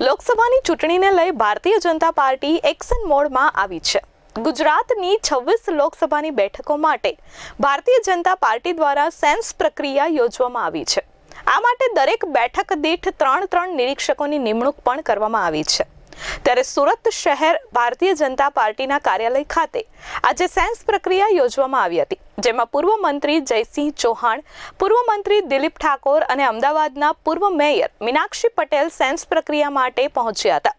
લોકસભાની ચૂંટણીને લઈ ભારતીય જનતા પાર્ટી એક્શન મોડમાં આવી છે. ગુજરાતની છવ્વીસ લોકસભાની બેઠકો માટે ભારતીય જનતા પાર્ટી દ્વારા સેન્સ પ્રક્રિયા યોજવામાં આવી છે. આ માટે દરેક બેઠક દીઠ ત્રણ ત્રણ નિરીક્ષકોની નિમણૂક પણ કરવામાં આવી છે. ત્યારે સુરત શહેર ભારતીય જનતા પાર્ટીના કાર્યાલય ખાતે આજે સેન્સ પ્રક્રિયા યોજવામાં આવી હતી, જેમાં પૂર્વ મંત્રી જયસિંહ ચૌહાણ, પૂર્વ મંત્રી દિલીપ ઠાકોર અને અમદાવાદના પૂર્વ મેયર મીનાક્ષી પટેલ સેન્સ પ્રક્રિયા માટે પહોંચ્યા હતા.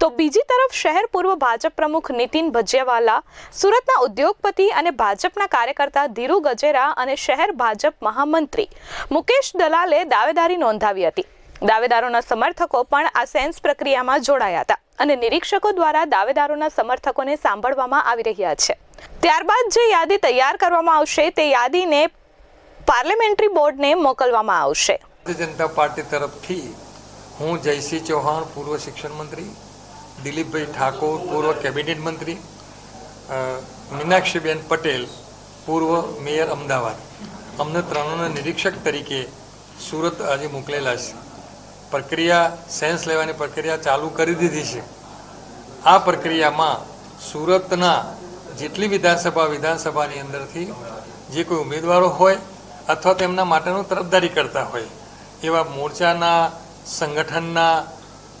તો બીજી તરફ શહેર પૂર્વ ભાજપ પ્રમુખ નીતિન ભજિયાવાલા, સુરતના ઉદ્યોગપતિ અને ભાજપના કાર્યકર્તા ધીરુ ગજેરા અને શહેર ભાજપ મહામંત્રી મુકેશ દલાલે દાવેદારી નોંધાવી હતી. દાવેદારોના સમર્થકો પણ આ સેન્સ પ્રક્રિયામાં જોડાયા હતા અને નિરીક્ષકો દ્વારા દાવેદારોના સમર્થકોને સાંભળવામાં આવી રહ્યા છે. ત્યારબાદ જે યાદી તૈયાર કરવામાં આવશે તે યાદીને પાર્લામેન્ટરી બોર્ડને મોકલવામાં આવશે. જનતા પાર્ટી તરફથી હું જયસિંહ ચૌહાણ, પૂર્વ શિક્ષણ મંત્રી, દિલીપભાઈ ઠાકોર, પૂર્વ કેબિનેટ મંત્રી મીનાક્ષીબેન પટેલ, પૂર્વ મેયર અમદાવાદ. અમને ત્રણોના નિરીક્ષક તરીકે સુરત આજે મોકલેલા છે. પ્રક્રિયા સેન્સ લેવાની પ્રક્રિયા ચાલુ કરી દીધી છે. આ પ્રક્રિયામાં સુરતના જેટલી વિધાનસભા વિધાનસભાની અંદરથી જે કોઈ ઉમેદવારો હોય અથવા તેમના માટેનું તરફદારી કરતા હોય, એવા મોરચાના, સંગઠનના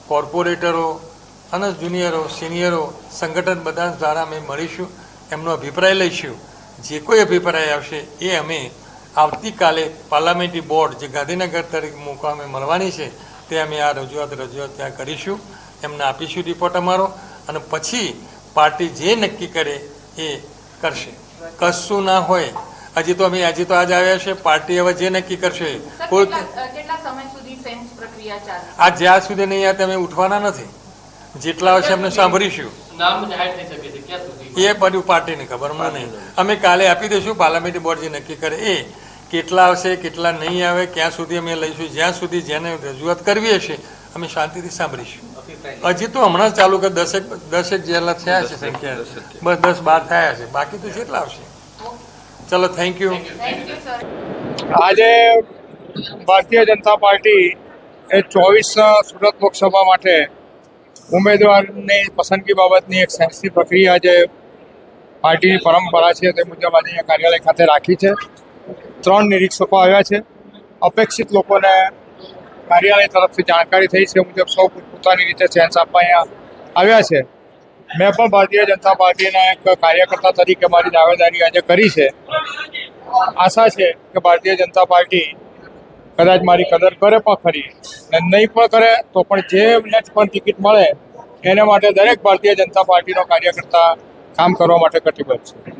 કોર્પોરેટરો અને જુનિયરો, સિનિયરો, સંગઠન બધા દ્વારા અમે મળીશું, એમનો અભિપ્રાય લઈશું. જે કોઈ અભિપ્રાય આવશે એ અમે આવતીકાલે પાર્લામેન્ટરી બોર્ડ જે ગાંધીનગર તરીકે મૂકવા અમે મળવાની છે તે અમે આ રજૂઆત રજૂઆત ત્યાં કરીશું. એમને આપીશું રિપોર્ટ અમારો અને પછી પાર્ટી જે નક્કી કરે એ કરશે. કશું ના હોય. હજી તો અમે હજી તો આજ આવ્યા છે. પાર્ટી હવે જે નક્કી કરશે કોઈ કેટલા કેટલા સમય સુધી સેન્સ પ્રક્રિયા ચાલે? આ જ્યાં સુધી નહીં આ તમે ઉઠવાના નથી. જેટલા હશે અમને સાંભળીશું. નામ જાહેર થઈ શકે છે ક્યાં સુધી? એ બધું પાર્ટીને ખબર મને નહીં. અમે કાલે આપી દઈશું. પાર્લામેન્ટરી બોર્ડ જે નક્કી કરે એ. કેટલા આવશે કેટલા નહીં આવે ક્યાં સુધી અમે લઈશું જ્યાં સુધી જેને રજૂઆત કરવી હશે અમે શાંતિથી સાંભળીશું. હજી તો હમણાં જ ચાલુ કે દસેક દસેક જેટલા થયા છે સંખ્યા. બસ દસ બાર થયા છે. બાકી તો કેટલા આવશે? ચલો થેન્ક યુ આજે ભારતીય જનતા પાર્ટી એ ચોવીસ સુરત લોકસભા માટે ઉમેદવારની પસંદગી બાબતની એક સેન્સની પ્રક્રિયા જે પાર્ટીની પરંપરા છે તે મુજબ આજે અહીંયા કાર્યાલય ખાતે રાખી છે. ત્રણ નિરીક્ષકો આવ્યા છે. અપેક્ષિત લોકોને કાર્યાલય તરફથી જાણકારી થઈ છે. મુજબ સૌ પોતાની રીતે સેન્સ આપવા અહીંયા આવ્યા છે. મેં પણ ભારતીય જનતા પાર્ટીના એક કાર્યકર્તા તરીકે મારી દાવેદારી આજે કરી છે. આશા છે કે ભારતીય જનતા પાર્ટી કદાચ મારી કદર કરે પણ ખરી ને નહીં પણ કરે તો પણ જેમને પણ ટિકિટ મળે, એને માટે દરેક ભારતીય જનતા પાર્ટીનો કાર્યકર્તા કામ કરવા માટે કટિબદ્ધ છે.